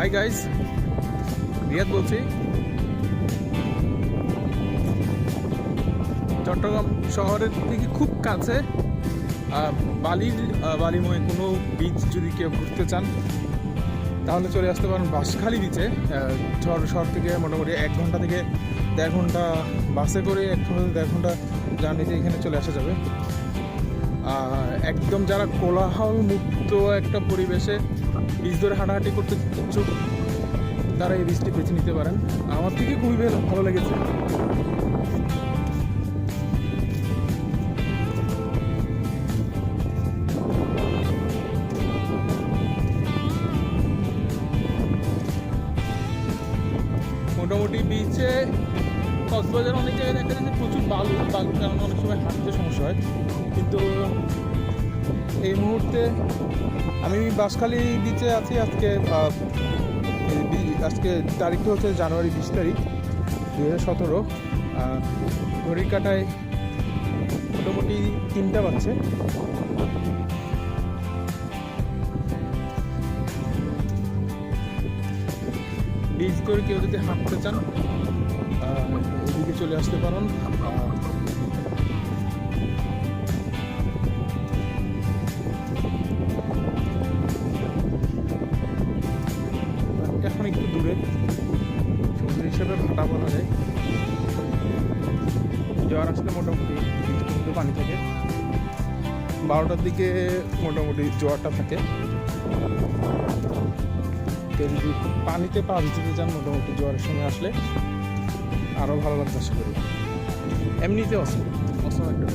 Hi guys Riyad বলছি। চট্টগ্রাম শহরের থেকে খুব কাছে। বালির বালিময় কোনো বিচ যদি কেউ ঘুরতে চান, তাহলে চলে আসতে পারেন বাঁশখালী বিচে শহর শহর থেকে মোটামুটি এক ঘণ্টা থেকে দেড় ঘণ্টা বাসে করে এক ঘণ্টা, দেড় ঘণ্টা জার্নিতে এখানে চলে আসা যাবে। একদম যারা কোলাহল মুক্ত একটা পরিবেশে বীজ ধরে হাঁটাহাঁটি করতে ইচ্ছুক, তারা এই বীজটি বেছে নিতে পারেন। আমার থেকে খুবই ভালো- লেগেছে। মোটামুটি বিচে কক্সবাজার অনেক জায়গায় দেখা যায় যে প্রচুর বালু বালুর কারণে অনেক সময় হাঁটতে সমস্যা হয়। কিন্তু এই মুহূর্তে আমি বাঁশখালী বিচে আছি। আজকে আজকে তারিখটা হচ্ছে জানুয়ারি বিশ তারিখ দু হাজার সতেরো। ঘড়ির কাটায় মোটামুটি তিনটা বাজছে। বীজ করে কেউ যদি হাঁটতে চান এদিকে চলে আসতে পারেন। এখন সমুদ্র হিসেবে ভাটা বলা যায়। জোয়ার আসলে মোটামুটি কিন্তু পানি থাকে। বারোটার দিকে মোটামুটি জোয়ারটা থাকে। যদি পানিতে পা ভিজতে যান মোটামুটি জোয়ারের সময় আসলে আরও ভালো লাগবে, আশা করি। এমনিতেও আছে অসম একটা।